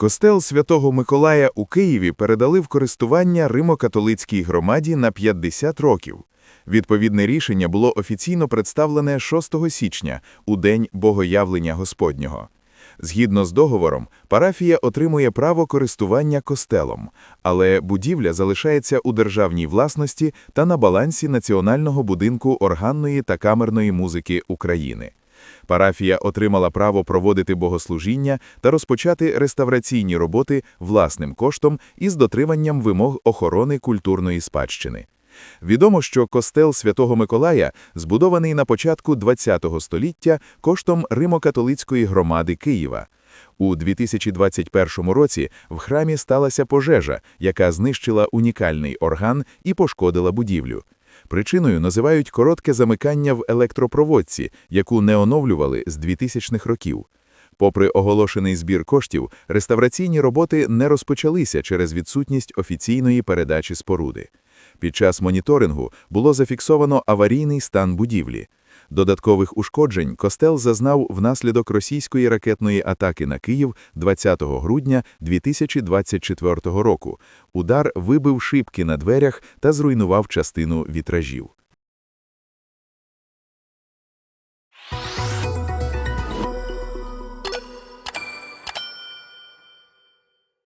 Костел Святого Миколая у Києві передали в користування Римо-католицькій громаді на 50 років. Відповідне рішення було офіційно представлене 6 січня, у День Богоявлення Господнього. Згідно з договором, парафія отримує право користування костелом, але будівля залишається у державній власності та на балансі Національного будинку органної та камерної музики України. Парафія отримала право проводити богослужіння та розпочати реставраційні роботи власним коштом із дотриманням вимог охорони культурної спадщини. Відомо, що костел Святого Миколая збудований на початку ХХ століття коштом Римо-католицької громади Києва. У 2021 році в храмі сталася пожежа, яка знищила унікальний орган і пошкодила будівлю. Причиною називають коротке замикання в електропроводці, яку не оновлювали з 2000-х років. Попри оголошений збір коштів, реставраційні роботи не розпочалися через відсутність офіційної передачі споруди. Під час моніторингу було зафіксовано аварійний стан будівлі. Додаткових ушкоджень костел зазнав внаслідок російської ракетної атаки на Київ 20 грудня 2024 року. Удар вибив шибки на дверях та зруйнував частину вітражів.